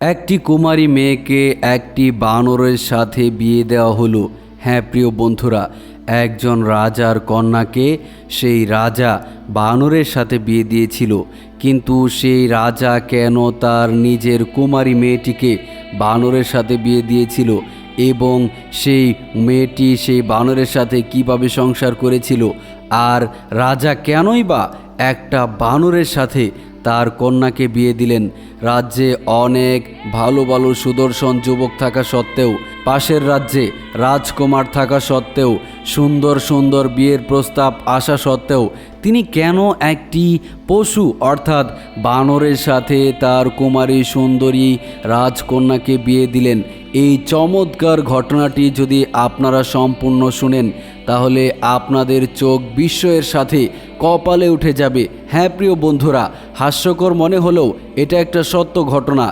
একটি কুমারী মেয়েকে একটি বানরের সাথে বিয়ে দেওয়া হলো। হ্যাঁ প্রিয় বন্ধুরা, একজন রাজার কন্যাকে সেই রাজা বানরের সাথে বিয়ে দিয়েছিল। কিন্তু সেই রাজা কেন তার নিজের কুমারী মেয়েটিকে বানরের সাথে বিয়ে দিয়েছিল এবং সেই মেয়েটি সেই বানরের সাথে কীভাবে সংসার করেছিল? আর রাজা কেনই বা একটা বানরের সাথে তার কন্যাকে বিয়ে দিলেন? রাজ্যে অনেক ভালো ভালো সুদর্শন যুবক থাকা সত্ত্বেও, পাশের রাজ্যে রাজকুমার থাকা সত্ত্বেও, সুন্দর সুন্দর বিয়ের প্রস্তাব আসা সত্ত্বেও, তিনি কেন একটি পশু, অর্থাৎ বানরের সাথে তার কুমারী সুন্দরী রাজকন্যাকে বিয়ে দিলেন? এই চমৎকার ঘটনাটি যদি আপনারা সম্পূর্ণ শুনেন, তাহলে আপনাদের চোখ বিস্ময়ের সাথে কপালে উঠে যাবে। হ্যাঁ প্রিয় বন্ধুরা, হাস্যকর মনে হলেও এটা একটা সত্য ঘটনা।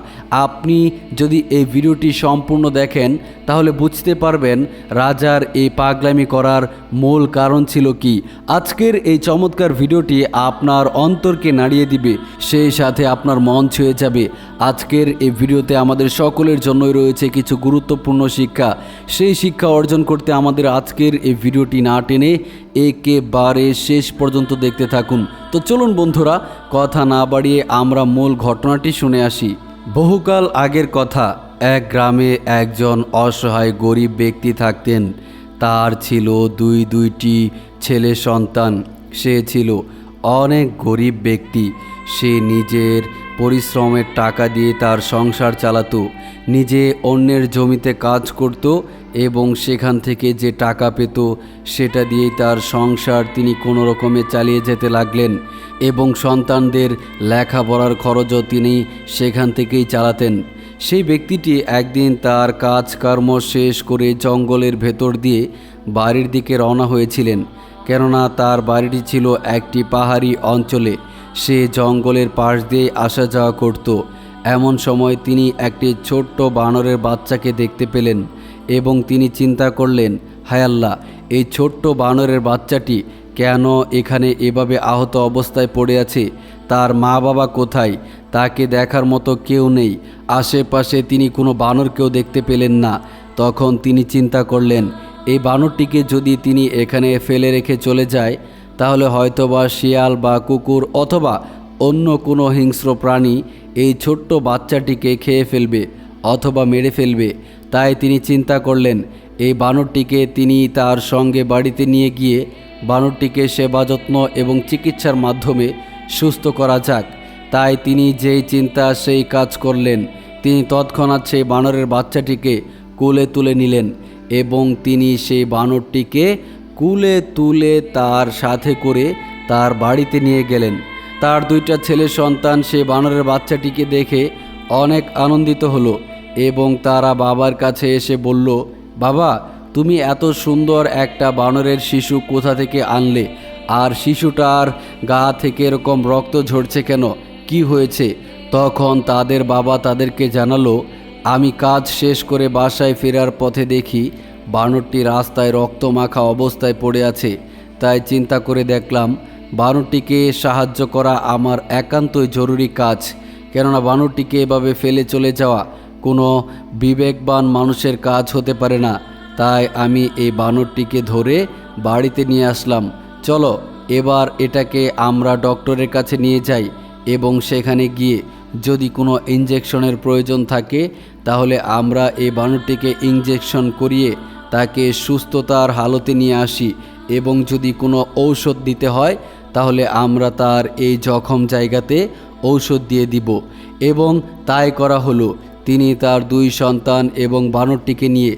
আপনি যদি এই ভিডিওটি সম্পূর্ণ দেখেন, তাহলে বুঝতে পারবেন রাজার এই পাগলামি করার মূল কারণ ছিল কি। আজকের এই চমৎকার ভিডিওটি আপনার অন্তরকে নাড়িয়ে দিবে, সেই সাথে আপনার মন ছুঁয়ে যাবে। আজকের এই ভিডিওতে আমাদের সকলের জন্যই রয়েছে কিছু গুরুত্বপূর্ণ শিক্ষা। সেই শিক্ষা অর্জন করতে আমাদের আজকের এই ভিডিওটি না টেনে একেবারে শেষ পর্যন্ত দেখতে থাকুন। তো চলুন বন্ধুরা, কথা না বাড়িয়ে আমরা মূল ঘটনাটি শুনে আসি। বহুকাল আগের কথা, এক গ্রামে একজন অসহায় গরিব ব্যক্তি থাকতেন। তার ছিল দুই দুইটি ছেলে সন্তান। সে ছিল অনেক গরিব ব্যক্তি। সে নিজের পরিশ্রমের টাকা দিয়ে তার সংসার চালাতো। নিজে অন্যের জমিতে কাজ করত। এবং সেখান থেকে যে টাকা পেত, সেটা দিয়েই তার সংসার তিনি কোনো রকমে চালিয়ে যেতে লাগলেন এবং সন্তানদের লেখাপড়ার খরচও তিনি সেখান থেকেই চালাতেন। সেই ব্যক্তিটি একদিন তার কাজকর্ম শেষ করে জঙ্গলের ভেতর দিয়ে বাড়ির দিকে রওনা হয়েছিলেন, কেননা তার বাড়িটি ছিল একটি পাহাড়ি অঞ্চলে। সে জঙ্গলের পাশ দিয়ে আসা যাওয়া করত। এমন সময় তিনি একটি ছোট্ট বানরের বাচ্চাকে দেখতে পেলেন। এবং তিনি চিন্তা করলেন, হায় আল্লাহ, এই ছোট্ট বানরের বাচ্চাটি কেন এখানে এভাবে আহত অবস্থায় পড়ে আছে? তার মা বাবা কোথায়? তাকে দেখার মতো কেউ নেই। আশেপাশে তিনি কোনো বানরকেও দেখতে পেলেন না। তখন তিনি চিন্তা করলেন, এই বানরটিকে যদি তিনি এখানে ফেলে রেখে চলে যায়, তাহলে হয়তোবা শিয়াল বা কুকুর অথবা অন্য কোনো হিংস্র প্রাণী এই ছোট্ট বাচ্চাটিকে খেয়ে ফেলবে অথবা মেরে ফেলবে। তাই তিনি চিন্তা করলেন, এই বানরটিকে তিনি তার সঙ্গে বাড়িতে নিয়ে গিয়ে বানরটিকে সেবা যত্ন এবং চিকিৎসার মাধ্যমে সুস্থ করা যাক। তাই তিনি যেই চিন্তা সেই কাজ করলেন। তিনি তৎক্ষণাৎ সেই বানরের বাচ্চাটিকে কোলে তুলে নিলেন এবং তিনি সেই বানরটিকে কুলে তুলে তার সাথে করে তার বাড়িতে নিয়ে গেলেন। তার দুইটা ছেলে সন্তান সে বানরের বাচ্চাটিকে দেখে অনেক আনন্দিত হলো। এবং তারা বাবার কাছে এসে বলল, বাবা, তুমি এত সুন্দর একটা বানরের শিশু কোথা থেকে আনলে? আর শিশুটার গা থেকে এরকম রক্ত ঝরছে কেন? কি হয়েছে? তখন তাদের বাবা তাদেরকে জানালো, আমি কাজ শেষ করে বাসায় ফেরার পথে দেখি বানরটি রাস্তায় রক্ত মাখা অবস্থায় পড়ে আছে। তাই চিন্তা করে দেখলাম, বানরটিকে সাহায্য করা আমার একান্তই জরুরি কাজ। কেননা বানরটিকে এভাবে ফেলে চলে যাওয়া কোনো বিবেকবান মানুষের কাজ হতে পারে না। তাই আমি এই বানরটিকে ধরে বাড়িতে নিয়ে আসলাম। চলো, এবার এটাকে আমরা ডক্টরের কাছে নিয়ে যাই এবং সেখানে গিয়ে যদি কোনো ইঞ্জেকশনের প্রয়োজন থাকে, তাহলে আমরা এই বানরটিকে ইঞ্জেকশন করিয়ে তাকে সুস্থতার হালতে নিয়ে আসি এবং যদি কোনো ঔষধ দিতে হয়, তাহলে আমরা তার এই জখম জায়গাতে ঔষধ দিয়ে দিব এবং তাই করা হলো। তিনি তার দুই সন্তান এবং বানরটিকে নিয়ে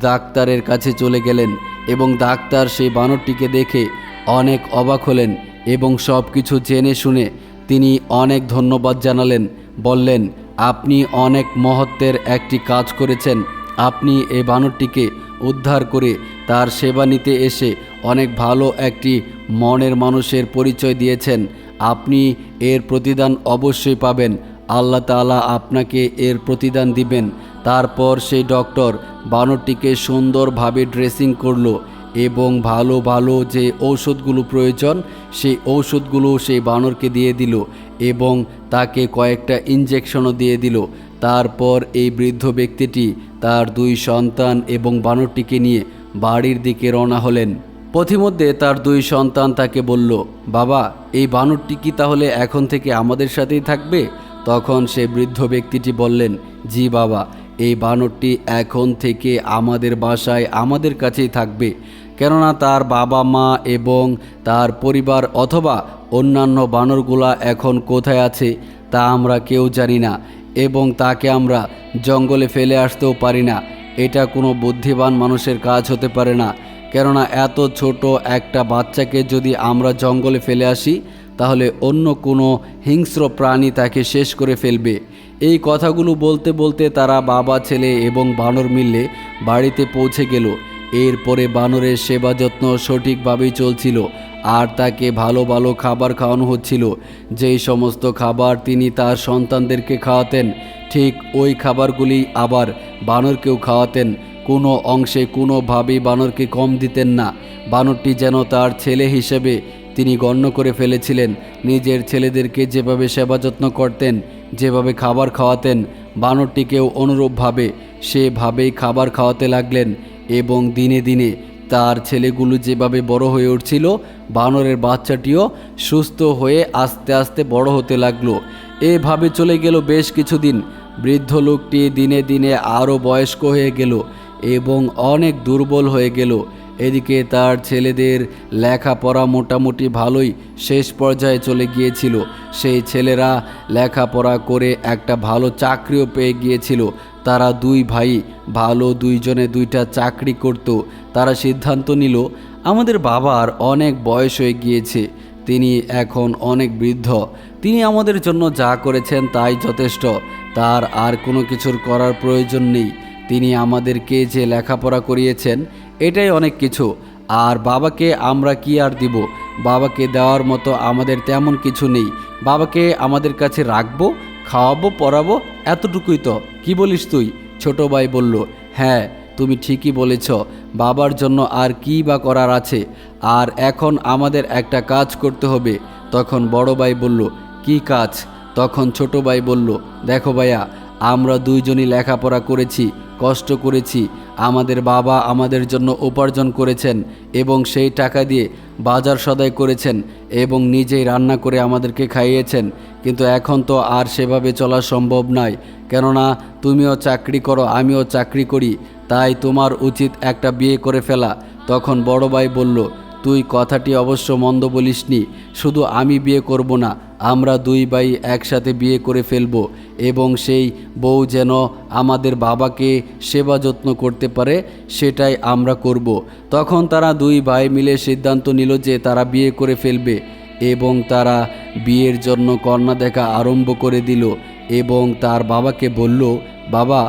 ডাক্তারের কাছে চলে গেলেন এবং ডাক্তার সেই বানরটিকে দেখে অনেক অবাক হলেন এবং সব কিছু জেনে শুনে তিনি অনেক ধন্যবাদ জানালেন, বললেন, আপনি অনেক মহত্বের একটি কাজ করেছেন। আপনি এই বানরটিকে উদ্ধার করে তার সেবা নিতে এসে অনেক ভালো একটি মনের মানুষের পরিচয় দিয়েছেন। আপনি এর প্রতিদান অবশ্যই পাবেন। আল্লাহ তাআলা আপনাকে এর প্রতিদান দিবেন। তারপর সেই ডক্টর বানরটিকে সুন্দরভাবে ড্রেসিং করল এবং ভালো ভালো যে ঔষধগুলো প্রয়োজন, সেই ঔষধগুলো সেই বানরকে দিয়ে দিল এবং তাকে কয়েকটা ইঞ্জেকশনও দিয়ে দিল। তারপর এই বৃদ্ধ ব্যক্তিটি তার দুই সন্তান এবং বানরটিকে নিয়ে বাড়ির দিকে রওনা হলেন। পথিমধ্যে তার দুই সন্তান তাকে বলল, বাবা, এই বানরটি কি তাহলে এখন থেকে আমাদের সাথেই থাকবে? তখন সে বৃদ্ধ ব্যক্তিটি বললেন, জি বাবা, এই বানরটি এখন থেকে আমাদের বাসায় আমাদের কাছেই থাকবে। কেননা তার বাবা মা এবং তার পরিবার অথবা অন্যান্য বানরগুলা এখন কোথায় আছে, তা আমরা কেউ জানি না এবং তাকে আমরা জঙ্গলে ফেলে আসতেও পারি না। এটা কোনো বুদ্ধিমান মানুষের কাজ হতে পারে না। কেননা এত ছোট একটা বাচ্চাকে যদি আমরা জঙ্গলে ফেলে আসি তাহলে অন্য কোনো হিংস্র প্রাণী তাকে শেষ করে ফেলবে। এই কথাগুলো বলতে বলতে তারা বাবা, ছেলে এবং বানর মিললে বাড়িতে পৌঁছে গেল। এরপরে বানরের সেবা যত্ন সঠিকভাবেই চলছিল আর তাকে ভালো ভালো খাবার খাওয়ানো হচ্ছিল। যেই সমস্ত খাবার তিনি তার সন্তানদেরকে খাওয়াতেন, ঠিক ওই খাবারগুলি আবার বানরকেও খাওয়াতেন। কোনো অংশে কোনোভাবেই বানরকে কম দিতেন না। বানরটি যেন তার ছেলে হিসেবে তিনি গণ্য করে ফেলেছিলেন। নিজের ছেলেদেরকে যেভাবে সেবা যত্ন করতেন, যেভাবে খাবার খাওয়াতেন, বানরটিকেও অনুরূপভাবে সেভাবেই খাবার খাওয়াতে লাগলেন এবং দিনে দিনে তার ছেলেগুলো যেভাবে বড় হয়ে উঠছিল, বানরের বাচ্চাটিও সুস্থ হয়ে আস্তে আস্তে বড় হতে লাগল। এভাবে চলে গেল বেশ কিছুদিন। বৃদ্ধ লোকটি দিনে দিনে আরও বয়স্ক হয়ে গেল এবং অনেক দুর্বল হয়ে গেল। এদিকে তার ছেলেদের লেখাপড়া মোটামুটি ভালোই শেষ পর্যায়ে চলে গিয়েছিল। সেই ছেলেরা লেখাপড়া করে একটা ভালো চাকরিও পেয়ে গিয়েছিল। তারা দুই ভাই ভালো দুইজনে দুইটা চাকরি করত। তারা সিদ্ধান্ত নিল, আমাদের বাবার অনেক বয়স হয়ে গিয়েছে। তিনি এখন অনেক বৃদ্ধ। তিনি আমাদের জন্য যা করেছেন তাই যথেষ্ট। তার আর কোনো কিছুর করার প্রয়োজন নেই। তিনি আমাদেরকে যে লেখাপড়া করিয়েছেন এটাই অনেক কিছু। আর বাবাকে আমরা কি আর দিব? বাবাকে দেওয়ার মতো আমাদের তেমন কিছু নেই। বাবাকে আমাদের কাছে রাখব, খাওয়াবো, পড়াবো, এতটুকুই তো। কি বলিস তুই? ছোট ভাই বলল হ্যাঁ তুমি ঠিকই বলেছ। বাবার জন্য আর কি বা করার আছে? আর এখন আমাদের একটা কাজ করতে হবে। তখন বড় ভাই বলল, কি কাজ? তখন ছোট ভাই বলল, দেখো ভাইয়া আমরা দুইজনই লেখাপড়া করেছি, কষ্ট করেছি, আমাদের বাবা আমাদের জন্য উপার্জন করেছেন এবং সেই টাকা দিয়ে বাজার সদাই করেছেন এবং নিজেই রান্না করে আমাদেরকে খাইয়েছেন। কিন্তু এখন তো আর সেভাবে চলা সম্ভব নয়। কেননা, তুমিও চাকরি করো, আমিও চাকরি করি। তাই তোমার উচিত একটা বিয়ে করে ফেলা। তখন বড় ভাই বলল, তুই কথাটি অবশ্য মন্দ বলিসনি। শুধু আমি বিয়ে করব না আমরা দুই ভাই একসাথে বিয়ে করে ফেলব এবং সেই বউ যেন আমাদের বাবাকে সেবা যত্ন করতে পারে, সেটাই আমরা করব। তখন তারা দুই ভাই মিলে সিদ্ধান্ত নিল যে তারা বিয়ে করে ফেলবে এবং তারা বিয়ের জন্য কন্যা দেখা আরম্ভ করে দিল এবং তার বাবাকে বলল, বাবা,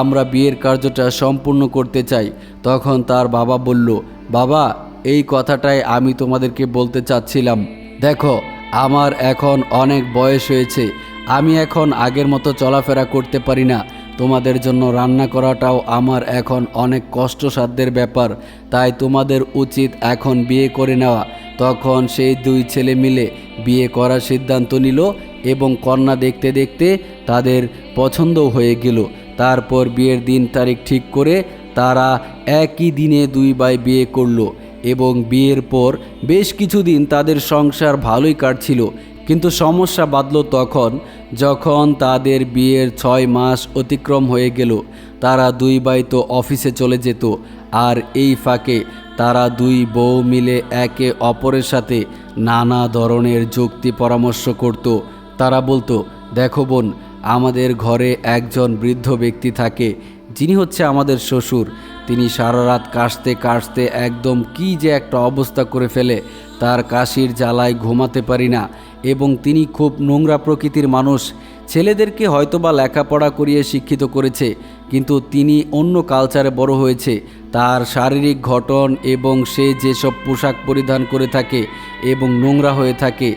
আমরা বিয়ের কার্যটা সম্পূর্ণ করতে চাই তখন তার বাবা বলল, বাবা, এই কথাটাই আমি তোমাদেরকে বলতে চাচ্ছিলাম দেখো আমার এখন অনেক বয়স হয়েছে। আমি এখন আগের মতো চলাফেরা করতে পারি না। তোমাদের জন্য রান্না করাটাও আমার এখন অনেক কষ্টসাধ্যের ব্যাপার। তাই তোমাদের উচিত এখন বিয়ে করে নেওয়া। তখন সেই দুই ছেলে মিলে বিয়ে করার সিদ্ধান্ত নিল এবং কন্যা দেখতে দেখতে তাদের পছন্দও হয়ে গেল। তারপর বিয়ের দিন তারিখ ঠিক করে তারা একই দিনে দুই ভাই বিয়ে করল। এবং বিয়ের পর বেশ কিছুদিন তাদের সংসার ভালোই কাটছিল। কিন্তু সমস্যা বাঁধল তখন, যখন তাদের বিয়ের ছয় মাস অতিক্রম হয়ে গেল। তারা দুই ভাই তো অফিসে চলে যেত, আর এই ফাঁকে তারা দুই বউ মিলে একে অপরের সাথে নানা ধরনের যুক্তি পরামর্শ করত। তারা বলতো, দেখো বোন, আমাদের ঘরে একজন বৃদ্ধ ব্যক্তি থাকে, যিনি হচ্ছে আমাদের শ্বশুর। তিনি সারা রাত কাশতে কাশতে একদম কি যে একটা অবস্থা করে ফেলে। তার কাশির জ্বালায় ঘুমাতে পারি না এবং তিনি খুব নোংরা প্রকৃতির মানুষ। ছেলেদেরকে হয়তোবা লেখাপড়া করিয়ে শিক্ষিত করেছে, কিন্তু তিনি অন্য কালচারে বড় হয়েছে। তার শারীরিক ঘটন এবং সে যেসব পোশাক পরিধান করে থাকে এবং নোংরা হয়ে থাকে,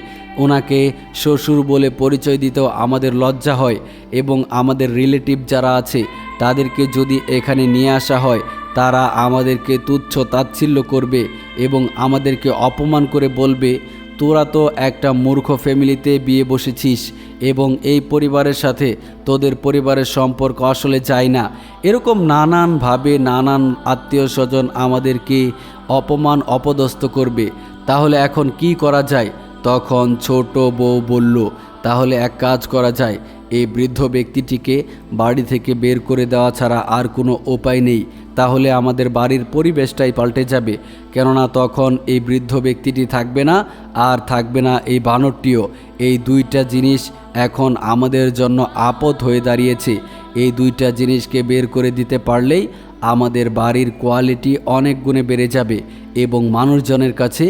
ওনাকে শ্বশুর বলে পরিচয় দিতেও আমাদের লজ্জা হয় এবং আমাদের রিলেটিভ যারা আছে, তাদেরকে যদি এখানে নিয়ে আসা হয় তারা আমাদেরকে তুচ্ছ তাচ্ছিল্য করবে এবং আমাদেরকে অপমান করে বলবে, তোরা তো একটা মূর্খ ফ্যামিলিতে বিয়ে বসেছিস এবং এই পরিবারের সাথে তোদের পরিবারের সম্পর্ক আসলে যায় না। এরকম নানানভাবে নানান আত্মীয় স্বজন আমাদেরকে অপমান, অপদস্থ করবে। তাহলে এখন কি করা যায়? তখন ছোট বউ বলল, তাহলে এক কাজ করা যায়। এই বৃদ্ধ ব্যক্তিটিকে বাড়ি থেকে বের করে দেওয়া ছাড়া আর কোনো উপায় নেই। তাহলে আমাদের বাড়ির পরিবেশটাই পাল্টে যাবে। কেননা তখন এই বৃদ্ধ ব্যক্তিটি থাকবে না, আর থাকবে না এই বানরটিও। এই দুইটা জিনিস এখন আমাদের জন্য আপদ হয়ে দাঁড়িয়েছে। এই দুইটা জিনিসকে বের করে দিতে পারলেই আমাদের বাড়ির কোয়ালিটি অনেক গুণে বেড়ে যাবে এবং মানুষজনের কাছে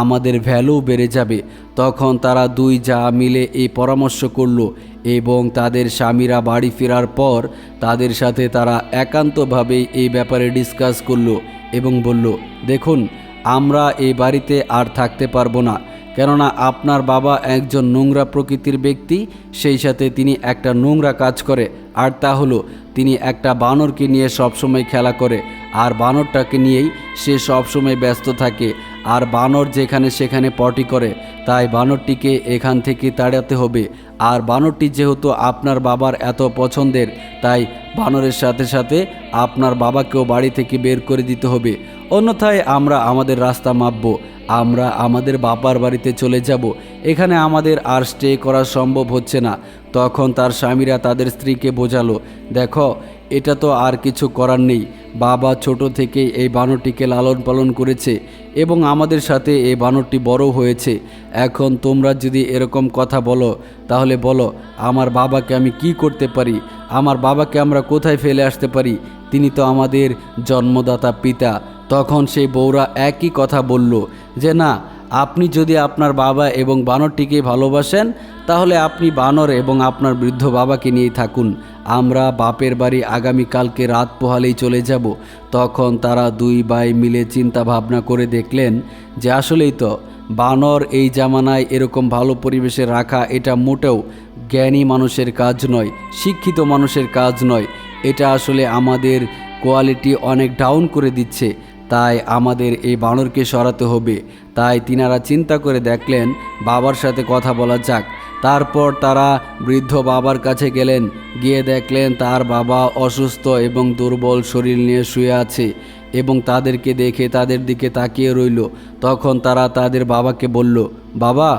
আমাদের ভ্যালু বেড়ে যাবে। তখন তারা দুই যা মিলে এই পরামর্শ করল এবং তাদের স্বামীরা বাড়ি ফেরার পর তাদের সাথে তারা একান্তভাবে এই ব্যাপারে ডিসকাস করল এবং বলল, দেখুন, আমরা এই বাড়িতে আর থাকতে পারব না। কেননা আপনার বাবা একজন নোংরা প্রকৃতির ব্যক্তি, সেই সাথে তিনি একটা নোংরা কাজ করে। আর তা হলো, তিনি একটা বানরকে নিয়ে সবসময় খেলা করে। আর বানরটাকে নিয়েই সে সবসময় ব্যস্ত থাকে। আর বানর যেখানে সেখানে পটি করে, তাই বানরটিকে এখান থেকে তাড়াতে হবে। আর বানরটি যেহেতু আপনার বাবার এত পছন্দের, তাই বানরের সাথে সাথে আপনার বাবাকেও বাড়ি থেকে বের করে দিতে হবে। অন্যথায় আমরা আমাদের রাস্তা মাপবো, আমরা আমাদের বাবার বাড়িতে চলে যাব। এখানে আমাদের আর স্টে করা সম্ভব হচ্ছে না। তখন তার স্বামীরা তাদের স্ত্রীকে বোঝালো, দেখো এটা তো আর কিছু করার নেই। বাবা ছোট থেকেই এই বানরটিকে লালন পালন করেছে এবং আমাদের সাথে এই বানরটি বড় হয়েছে। এখন তোমরা যদি এরকম কথা বলো, তাহলে বলো, আমার বাবাকে আমি কি করতে পারি? আমার বাবাকে আমরা কোথায় ফেলে আসতে পারি? তিনি তো আমাদের জন্মদাতা পিতা। তখন সেই বউরা একই কথা বলল যে, না আপনি যদি আপনার বাবা এবং বানরটিকে ভালোবাসেন, তাহলে আপনি বানর এবং আপনার বৃদ্ধ বাবাকে নিয়েই থাকুন। আমরা বাপের বাড়ি আগামীকালকে রাত পোহালেই চলে যাব। তখন তারা দুই ভাই মিলে চিন্তা ভাবনা করে দেখলেন যে আসলেই তো, বানর এই জামানায় এরকম ভালো পরিবেশে রাখা এটা মোটেও জ্ঞানী মানুষের কাজ নয়, শিক্ষিত মানুষের কাজ নয়। এটা আসলে আমাদের কোয়ালিটি অনেক ডাউন করে দিচ্ছে। তাই আমাদের এই বানরকে সরাতে হবে। তাই তিনারা চিন্তা করে দেখলেন, বাবার সাথে কথা বলা যাক। তারপর তারা বৃদ্ধ বাবার কাছে গেলেন। গিয়ে দেখলেন তার বাবা অসুস্থ এবং দুর্বল শরীর নিয়ে শুয়ে আছে এবং তাদেরকে দেখে তাদের দিকে তাকিয়ে রইল। তখন তারা তাদের বাবাকে বলল, বাবা,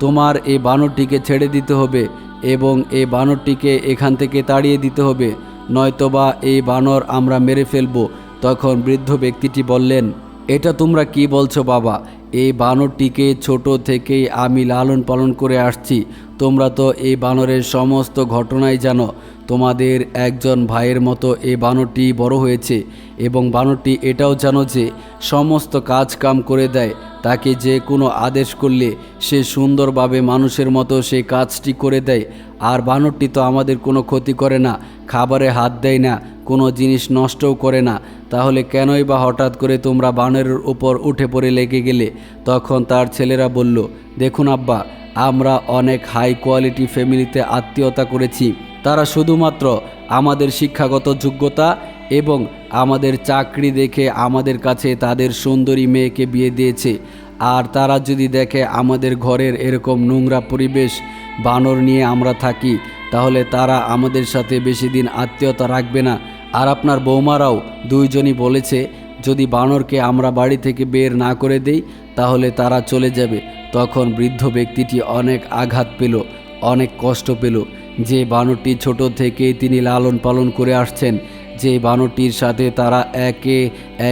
তোমার এই বানরটিকে ছেড়ে দিতে হবে এবং এই বানরটিকে এখান থেকে তাড়িয়ে দিতে হবে। নয়তোবা এই বানর আমরা মেরে ফেলব তখন বৃদ্ধ ব্যক্তিটি বললেন, এটা তোমরা কি বলছো বাবা? এই বানরটিকে ছোট থেকেই আমি লালন পালন করে আসছি। তোমরা তো এই বানরের সমস্ত ঘটনাই জানো। তোমাদের একজন ভাইয়ের মতো এই বানরটি বড় হয়েছে এবং বানরটি এটাও জানো যে সমস্ত কাজ কাম করে দেয়। তাকে যে কোনো আদেশ করলে সে সুন্দরভাবে মানুষের মতো সেই কাজটি করে দেয়। আর বানরটি তো আমাদের কোনো ক্ষতি করে না, খাবারে হাত দেয় না, কোনো জিনিস নষ্টও করে না। তাহলে কেনই বা হঠাৎ করে তোমরা বানরের উপর উঠে পড়ে লেগে গেলে? তখন তার ছেলেরা বলল, দেখুন আব্বা, আমরা অনেক হাই কোয়ালিটি ফ্যামিলিতে আত্মীয়তা করেছি। তারা শুধুমাত্র আমাদের শিক্ষাগত যোগ্যতা এবং আমাদের চাকরি দেখে আমাদের কাছে তাদের সুন্দরী মেয়েকে বিয়ে দিয়েছে। আর তারা যদি দেখে আমাদের ঘরের এরকম নোংরা পরিবেশ, বানর নিয়ে আমরা থাকি, তাহলে তারা আমাদের সাথে বেশি দিন আত্মীয়তা রাখবে না। আর আপনার বৌমারাও দুইজনই বলেছে, যদি বানরকে আমরা বাড়ি থেকে বের না করে দেই, তাহলে তারা চলে যাবে। তখন বৃদ্ধ ব্যক্তিটি অনেক আঘাত পেল, অনেক কষ্ট পেল। যে বানরটি ছোট থেকে তিনি লালন পালন করে আসছেন, যে বানরটির সাথে তারা একে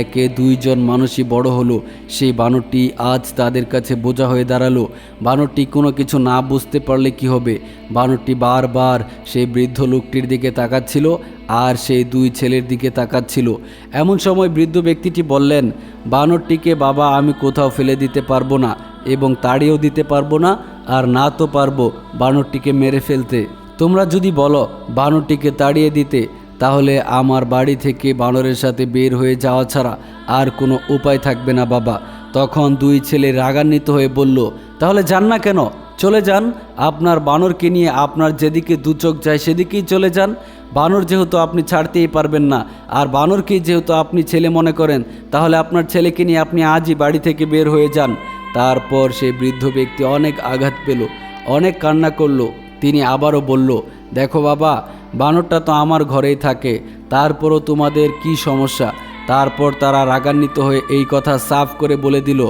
একে দুইজন মানুষই বড় হলো, সেই বানরটি আজ তাদের কাছে বোঝা হয়ে দাঁড়াল। বানরটি কোনো কিছু না বুঝতে পারলে কি হবে? বানরটি বারবার সেই বৃদ্ধ লোকটির দিকে তাকাচ্ছিল আর সেই দুই ছেলের দিকে তাকাচ্ছিল। এমন সময় বৃদ্ধ ব্যক্তিটি বললেন, বানরটিকে বাবা, আমি কোথাও ফেলে দিতে পারব না এবং তাড়িয়েও দিতে পারব না, আর না তো পারব বানরটিকে মেরে ফেলতে। তোমরা যদি বলো, বানরটিকে তাড়িয়ে দিতে, তাহলে আমার বাড়ি থেকে বানরের সাথে বের হয়ে যাওয়া ছাড়া আর কোনো উপায় থাকবে না, বাবা। তখন দুই ছেলে রাগান্বিত হয়ে বলল, তাহলে যান না কেন? চলে যান। আপনার বানরকে নিয়ে আপনার যেদিকে দু চোখ যায়, সেদিকেই চলে যান। বানর যেহেতু আপনি ছাড়তেই পারবেন না, আর বানরকেই যেহেতু আপনি ছেলে মনে করেন, তাহলে আপনার ছেলেকে নিয়ে আপনি আজই বাড়ি থেকে বের হয়ে যান। তারপর সেই বৃদ্ধ ব্যক্তি অনেক আঘাত পেল, অনেক কান্না করল। তিনি আবারও বলল, দেখো বাবা, বানরটা তো আমার ঘরেই থাকে, তারপরও তোমাদের কি সমস্যা? তারপর তারা রাগান্বিত হয়ে এই কথা সাফ করে বলে দিল,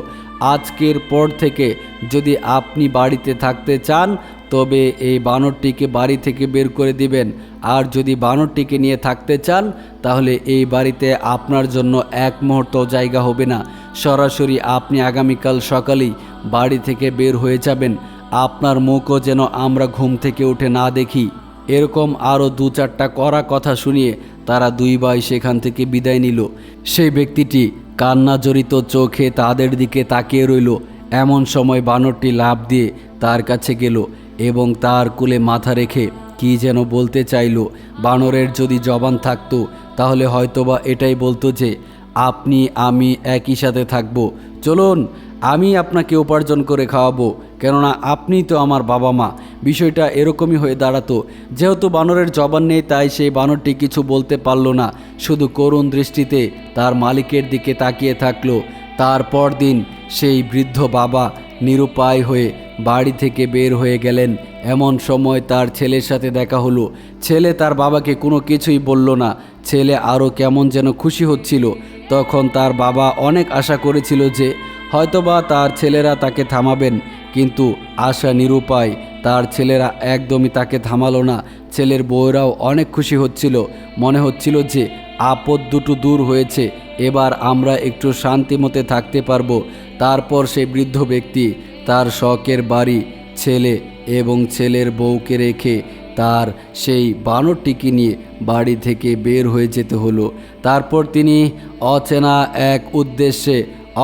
আজকের পর থেকে যদি আপনি বাড়িতে থাকতে চান, তবে এই বানরটিকে বাড়ি থেকে বের করে দিবেন। আর যদি বানরটিকে নিয়ে থাকতে চান, তাহলে এই বাড়িতে আপনার জন্য এক মুহূর্ত জায়গা হবে না। সরাসরি আপনি আগামীকাল সকালেই বাড়ি থেকে বের হয়ে যাবেন। আপনার মুখও যেন আমরা ঘুম থেকে উঠে না দেখি। এরকম আরও দু চারটা করা কথা শুনিয়ে তারা দুই ভাই সেখান থেকে বিদায় নিল। সেই ব্যক্তিটি কান্না জড়িত চোখে তাদের দিকে তাকিয়ে রইল। এমন সময় বানরটি লাভ দিয়ে তার কাছে গেল এবং তার কুলে মাথা রেখে কি যেন বলতে চাইল। বানরের যদি জবান থাকতো, তাহলে হয়তোবা এটাই বলতো যে, আপনি, আমি একই সাথে থাকব। চলুন, আমি আপনাকে উপার্জন করে খাওয়াবো। কেননা আপনি তো আমার বাবা মা। বিষয়টা এরকমই হয়ে দাঁড়াতো। যেহেতু বানরের জবান নেই, তাই সেই বানরটি কিছু বলতে পারল না। শুধু করুণ দৃষ্টিতে তার মালিকের দিকে তাকিয়ে থাকল। তারপর দিন সেই বৃদ্ধ বাবা নিরুপায় হয়ে বাড়ি থেকে বের হয়ে গেলেন। এমন সময় তার ছেলের সাথে দেখা হলো। ছেলে তার বাবাকে কোনো কিছুই বলল না। ছেলে আরও কেমন যেন খুশি হচ্ছিল। তখন তার বাবা অনেক আশা করেছিল যে হয়তোবা তার ছেলেরা তাকে থামাবেন। কিন্তু আশা নিরুপায়, তার ছেলেরা একদমই তাকে থামালো না। ছেলের বউরাও অনেক খুশি হচ্ছিল। মনে হচ্ছিল যে আপদ দুটো দূর হয়েছে, এবার আমরা একটু শান্তিমতে থাকতে পারব। তারপর সেই বৃদ্ধ ব্যক্তি, তার শখের বাড়ি, ছেলে এবং ছেলের বউকে রেখে তার সেই বানরটিকে নিয়ে বাড়ি থেকে বের হয়ে যেতে হলো। তারপর তিনি অচেনা এক উদ্দেশ্যে,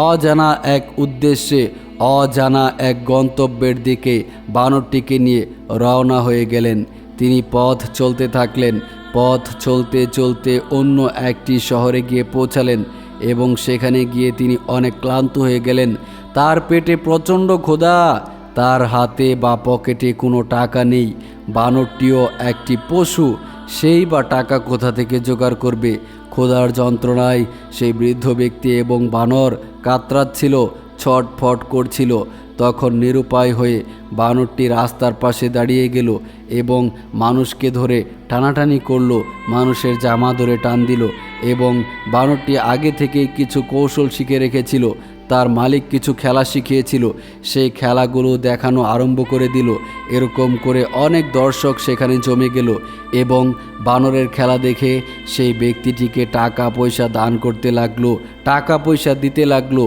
অজানা এক উদ্দেশ্যে অজানা এক গন্তব্যের দিকে বানরটিকে নিয়ে রওনা হয়ে গেলেন। তিনি পথ চলতে থাকলেন, পথ চলতে চলতে অন্য একটি শহরে গিয়ে পৌঁছালেন এবং সেখানে গিয়ে তিনি অনেক ক্লান্ত হয়ে গেলেন। তার পেটে প্রচণ্ড ক্ষুধা, তার হাতে বা পকেটে কোনো টাকা নেই। বানরটিও একটি পশু, সেই বা টাকা কোথা থেকে জোগাড় করবে? ক্ষুধার যন্ত্রণায় সেই বৃদ্ধ ব্যক্তি এবং বানর কাতরাচ্ছিল। ছটফট করছিল। তখন নিরুপায় হয়ে বানরটি রাস্তার পাশে দাঁড়িয়ে গেল এবং মানুষকে ধরে টানাটানি করল। মানুষের জামা ধরে টান দিল এবং বানরটি আগে থেকেই কিছু কৌশল শিখে রেখেছিল। তার মালিক কিছু খেলা শিখিয়েছিল। সেই খেলাগুলো দেখানো আরম্ভ করে দিল। এরকম করে অনেক দর্শক সেখানে জমে গেল এবং বানরের খেলা দেখে সেই ব্যক্তিটিকে টাকা পয়সা দান করতে লাগল। টাকা পয়সা দিতে লাগল,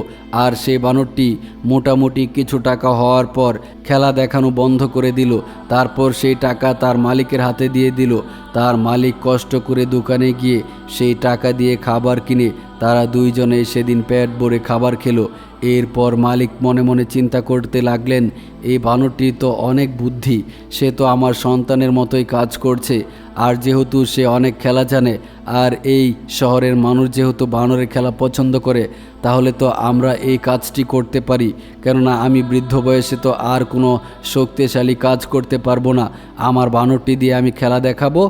আর সেই বানরটি মোটামুটি কিছু টাকা হওয়ার পর খেলা দেখানো বন্ধ করে দিল। তারপর সেই টাকা তার মালিকের হাতে দিয়ে দিল। তার মালিক কষ্ট করে দোকানে গিয়ে সেই টাকা দিয়ে খাবার কিনে তারা দুইজনে সেদিন পেট ভরে খাবার খেলো। এরপর মালিক মনে মনে চিন্তা করতে লাগলেন, এই বানরটির তো অনেক বুদ্ধি, সে তো আমার সন্তানের মতোই কাজ করছে। আর যেহেতু সে অনেক খেলা জানে, আর এই শহরের মানুষ যেহেতু বানরের খেলা পছন্দ করে, তাহলে তো আমরা এই কাজটি করতে পারি। কেননা আমি বৃদ্ধ বয়সে তো আর কোনো শক্তিশালী কাজ করতে পারব না। আমার বানরটি দিয়ে আমি খেলা দেখাবো,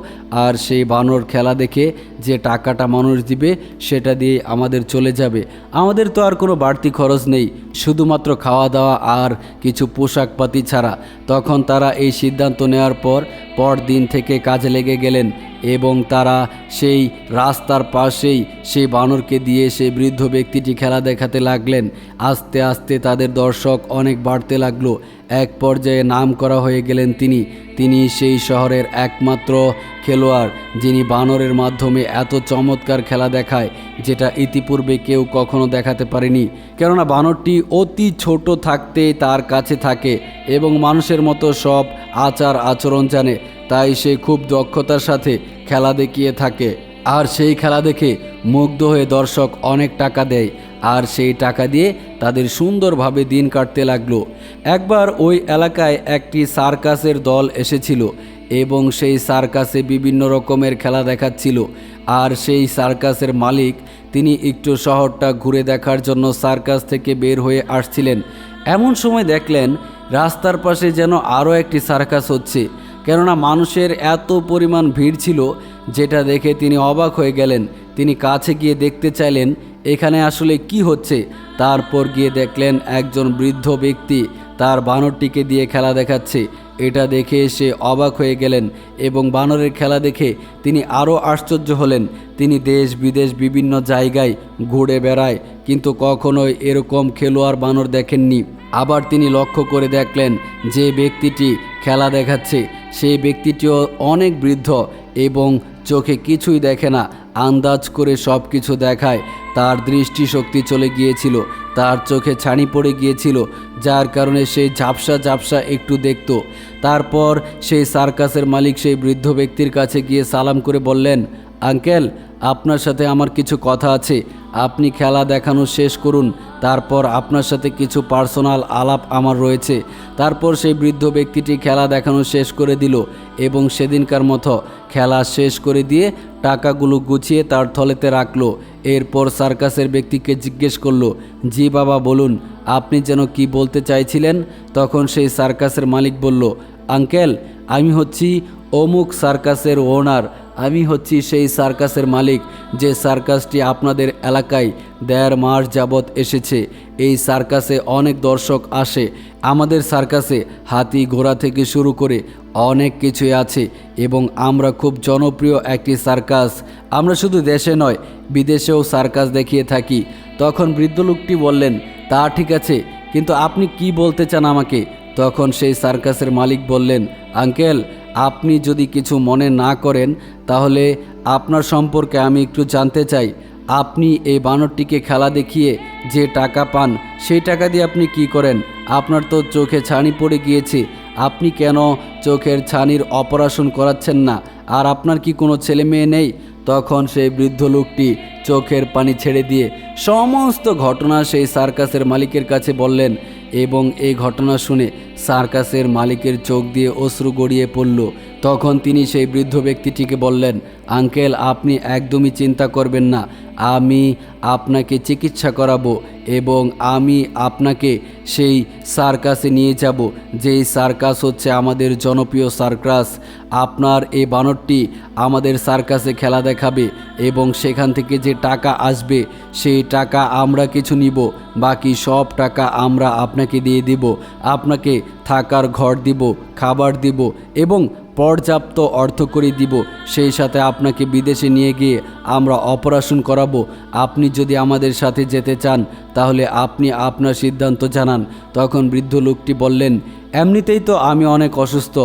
আর সেই বানর খেলা দেখে যে টাকাটা মানুষ দিবে, সেটা দিয়ে আমাদের চলে যাবে। আমাদের তো আর কোনো বাড়তি খরচ নেই, শুধুমাত্র খাওয়া দাওয়া আর কিছু পোশাকপাতি ছাড়া। তখন তারা এই সিদ্ধান্ত নেওয়ার পর পর দিন থেকে কাজে লেগে গেলেন এবং তারা সেই রাস্তার পাশেই সেই বানরকে দিয়ে সেই বৃদ্ধ ব্যক্তিটি খেলা দেখাতে লাগলেন। আস্তে আস্তে তাদের দর্শক অনেক বাড়তে লাগল। এক পর্যায়ে নাম করা হয়ে গেলেন তিনি। তিনি সেই শহরের একমাত্র খেলোয়াড়, যিনি বানরের মাধ্যমে এত চমৎকার খেলা দেখায়, যেটা ইতিপূর্বে কেউ কখনো দেখাতে পারেনি। কেননা বানরটি অতি ছোট থাকতে তার কাছে থাকে এবং মানুষের মতো সব আচার আচরণ জানে, তাই সে খুব দক্ষতার সাথে খেলা দেখিয়ে থাকে। আর সেই খেলা দেখে মুগ্ধ হয়ে দর্শক অনেক টাকা দেয়, আর সেই টাকা দিয়ে তাদের সুন্দরভাবে দিন কাটতে লাগল। একবার ওই এলাকায় একটি সার্কাসের দল এসেছিল এবং সেই সার্কাসে বিভিন্ন রকমের খেলা দেখাচ্ছিল। আর সেই সার্কাসের মালিক তিনি একটু শহরটা ঘুরে দেখার জন্য সার্কাস থেকে বের হয়ে আসছিলেন। এমন সময় দেখলেন রাস্তার পাশে যেন আরও একটি সার্কাস হচ্ছে। কেননা মানুষের এত পরিমাণ ভিড় ছিল, যেটা দেখে তিনি অবাক হয়ে গেলেন। তিনি কাছে গিয়ে দেখতে চাইলেন এখানে আসলে কি হচ্ছে? তারপর গিয়ে দেখলেন একজন বৃদ্ধ ব্যক্তি তার বানরটিকে দিয়ে খেলা দেখাচ্ছে। এটা দেখে সে অবাক হয়ে গেলেন এবং বানরের খেলা দেখে তিনি আরও আশ্চর্য হলেন। তিনি দেশ বিদেশ বিভিন্ন জায়গায় ঘুরে বেড়ায়, কিন্তু কখনোই এরকম খেলোয়াড় বানর দেখেননি। আবার তিনি লক্ষ্য করে দেখলেন যে ব্যক্তিটি খেলা দেখাচ্ছে। সেই ব্যক্তিটিও অনেক বৃদ্ধ এবং চোখে কিছুই দেখে না। আন্দাজ করে সব কিছু দেখায়। তার দৃষ্টিশক্তি চলে গিয়েছিল। তার চোখে ছানি পড়ে গিয়েছিল, যার কারণে সে ঝাপসা ঝাপসা একটু দেখত। তারপর সেই সার্কাসের মালিক সেই বৃদ্ধ ব্যক্তির কাছে গিয়ে সালাম করে বললেন আঙ্কেল, আপনার সাথে আমার কিছু কথা আছে। আপনি খেলা দেখানো শেষ করুন, তারপর আপনার সাথে কিছু পার্সোনাল আলাপ আমার রয়েছে। তারপর সেই বৃদ্ধ ব্যক্তিটি খেলা দেখানো শেষ করে দিল এবং সেদিনকার মতো খেলা শেষ করে দিয়ে টাকাগুলো গুছিয়ে তার থলেতে রাখল। এরপর সার্কাসের ব্যক্তিকে জিজ্ঞেস করল, জি বাবা, বলুন, আপনি যেন কি বলতে চাইছিলেন? তখন সেই সার্কাসের মালিক বলল, আঙ্কেল, আমি হচ্ছি অমুক সার্কাসের ওনার আমি হচ্ছি সেই সার্কাসের মালিক যে সার্কাসটি আপনাদের এলাকায় দেড় মাস যাবৎ এসেছে। এই সার্কাসে অনেক দর্শক আসে। আমাদের সার্কাসে হাতি ঘোড়া থেকে শুরু করে অনেক কিছুই আছে এবং আমরা খুব জনপ্রিয় একটি সার্কাস। আমরা শুধু দেশে নয়, বিদেশেও সার্কাস দেখিয়ে থাকি। তখন বৃদ্ধ লোকটি বললেন, তা ঠিক আছে, কিন্তু আপনি কি বলতে চান আমাকে? তখন সেই সার্কাসের মালিক বললেন, আঙ্কেল আপনি যদি কিছু মনে না করেন, তাহলে আপনার সম্পর্কে আমি একটু জানতে চাই। আপনি এই বানরটিকে খেলা দেখিয়ে যে টাকা পান, সেই টাকা দিয়ে আপনি কি করেন? আপনার তো চোখে ছানি পড়ে গিয়েছে। আপনি কেন চোখের ছানির অপারেশন করাচ্ছেন না? আর আপনার কি কোনো ছেলে মেয়ে নেই? তখন সেই বৃদ্ধ লোকটি চোখের পানি ছেড়ে দিয়ে সমস্ত ঘটনা সেই সার্কাসের মালিকের কাছে বললেন এবং এই ঘটনা শুনে সার্কাসের মালিকের চোখ দিয়ে অশ্রু গড়িয়ে পড়ল। তখন তিনি সেই বৃদ্ধ ব্যক্তিটিকে বললেন, আঙ্কেল, আপনি একদমই চিন্তা করবেন না। আমি আপনাকে চিকিৎসা করাবো এবং আমি আপনাকে সেই সার্কাসে নিয়ে যাব। যেই সার্কাস হচ্ছে আমাদের জনপ্রিয় সার্কাস। আপনার এই বানরটি আমাদের সার্কাসে খেলা দেখাবে এবং সেখান থেকে যে টাকা আসবে, সেই টাকা আমরা কিছু নিব। বাকি সব টাকা আমরা আপনাকে দিয়ে দিব। আপনাকে থাকার ঘর দিব, খাবার দিব এবং পর্যাপ্ত অর্থ করে দিব। সেই সাথে আপনাকে বিদেশে নিয়ে গিয়ে আমরা অপারেশন করাবো। আপনি যদি আমাদের সাথে যেতে চান, তাহলে আপনি আপনার সিদ্ধান্ত জানান। তখন বৃদ্ধ লোকটি বললেন, এমনিতেই তো আমি অনেক অসুস্থ।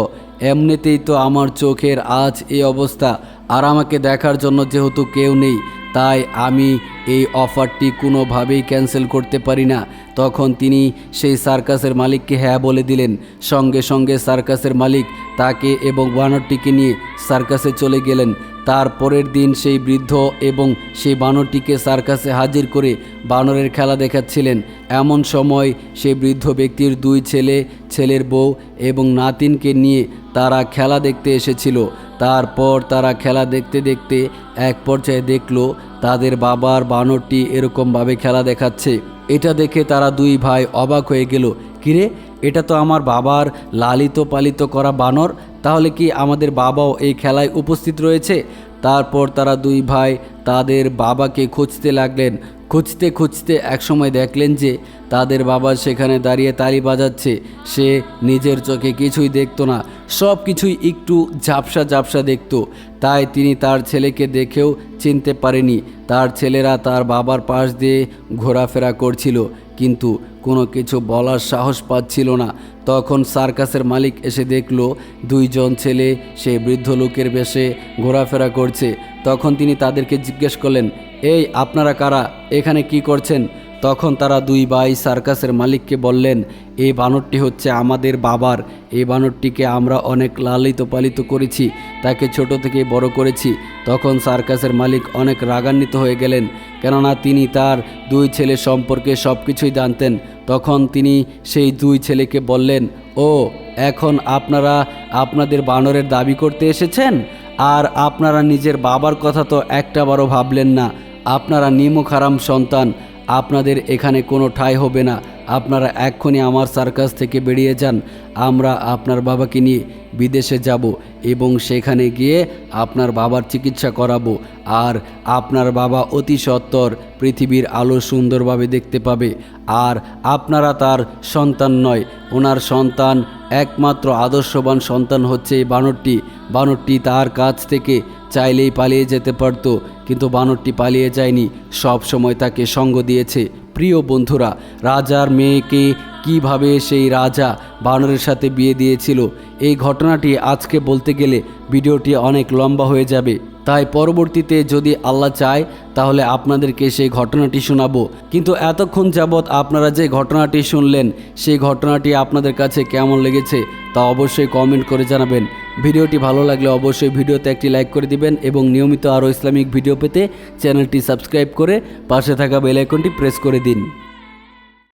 এমনিতেই তো আমার চোখের আজ এই অবস্থা। আর আমাকে দেখার জন্য যেহেতু কেউ নেই তাই আমি এই অফারটি কোনোভাবেই ক্যান্সেল করতে পারি না। তখন তিনি সেই সার্কাসের মালিককে হ্যাঁ বলে দিলেন। সঙ্গে সঙ্গে সার্কাসের মালিক তাকে এবং বানরটিকে নিয়ে সার্কাসে চলে গেলেন। তার পরের দিন সেই বৃদ্ধ এবং সেই বানরটিকে সার্কাসে হাজির করে বানরের খেলা দেখাচ্ছিলেন। এমন সময় সেই বৃদ্ধ ব্যক্তির দুই ছেলে, ছেলের বউ এবং নাতিনকে নিয়ে তারা খেলা দেখতে এসেছিল। তারপর তারা খেলা দেখতে দেখতে এক পর্যায়ে দেখল, তাদের বাবার বানরটি এরকমভাবে খেলা দেখাচ্ছে। এটা দেখে তারা দুই ভাই অবাক হয়ে গেল, কিরে, এটা তো আমার বাবার লালিত পালিত করা বানর তাহলে কি আমাদের বাবাও এই খেলায় উপস্থিত রয়েছে? তারপর তারা দুই ভাই তাদের বাবাকে খুঁজতে লাগলেন। খুঁজতে খুঁজতে একসময় দেখলেন যে তাদের বাবা সেখানে দাঁড়িয়ে তালি বাজাচ্ছে। সে নিজের চোখে কিছুই দেখতো না। সব কিছুই একটু ঝাপসা ঝাপসা দেখতো। তাই তিনি তার ছেলেকে দেখেও চিনতে পারেনি। তার ছেলেরা তার বাবার পাশ দিয়ে ঘোরাফেরা করছিল। কিন্তু কোনো কিছু বলার সাহস পাচ্ছিল না। তখন সার্কাসের মালিক এসে দেখল, দুইজন ছেলে, সে বৃদ্ধ লোকের বেশে ঘোরাফেরা করছে। তখন তিনি তাদেরকে জিজ্ঞেস করলেন, এই আপনারা কারা? এখানে কি করছেন? তখন তারা দুই ভাই সার্কাসের মালিককে বললেন এই বানরটি হচ্ছে আমাদের বাবার। এই বানরটিকে আমরা অনেক লালিত পালিত করেছি, তাকে ছোট থেকে বড় করেছি। তখন সার্কাসের মালিক অনেক রাগান্বিত হয়ে গেলেন, কেননা তিনি তার দুই ছেলে সম্পর্কে সব কিছুই জানতেন। তখন তিনি সেই দুই ছেলেকে বললেন, ও, এখন আপনারা আপনাদের বানরের দাবি করতে এসেছেন? আর আপনারা নিজের বাবার কথা তো একটাবারও ভাবলেন না। আপনারা নিমুখ হারাম সন্তান আপনাদের এখানে কোনো ঠাঁই হবে না। আপনারা এক্ষুনি আমার সার্কাস থেকে বেরিয়ে যান, আমরা আপনার বাবাকে নিয়ে বিদেশে যাব এবং সেখানে গিয়ে আপনার বাবার চিকিৎসা করাবো। আর আপনার বাবা অতি সত্বর পৃথিবীর আলো সুন্দরভাবে দেখতে পাবে। আর আপনারা তার সন্তান নয়, ওনার সন্তান একমাত্র আদর্শবান সন্তান হচ্ছে এই বানরটি। বানরটি তার কাছ থেকে চাইলেই পালিয়ে যেতে পারতো, কিন্তু বানরটি পালিয়ে যায়নি সব সময় তাকে সঙ্গ দিয়েছে। প্রিয় বন্ধুরা, রাজার মেয়েকে কীভাবে সেই রাজা বানরের সাথে বিয়ে দিয়েছিল, এই ঘটনাটি আজকে বলতে গেলে ভিডিওটি অনেক লম্বা হয়ে যাবে। তাই পরবর্তীতে যদি আল্লাহ চায়, তাহলে আপনাদেরকে সেই ঘটনাটি শোনাবো। কিন্তু এতক্ষণ যাবৎ আপনারা যে ঘটনাটি শুনলেন, সেই ঘটনাটি আপনাদের কাছে কেমন লেগেছে, তা অবশ্যই কমেন্ট করে জানাবেন। ভিডিওটি ভালো লাগলে অবশ্যই ভিডিওতে একটি লাইক করে দিবেন এবং নিয়মিত আরও ইসলামিক ভিডিও পেতে চ্যানেলটি সাবস্ক্রাইব করে পাশে থাকা বেল আইকনটি প্রেস করে দিন।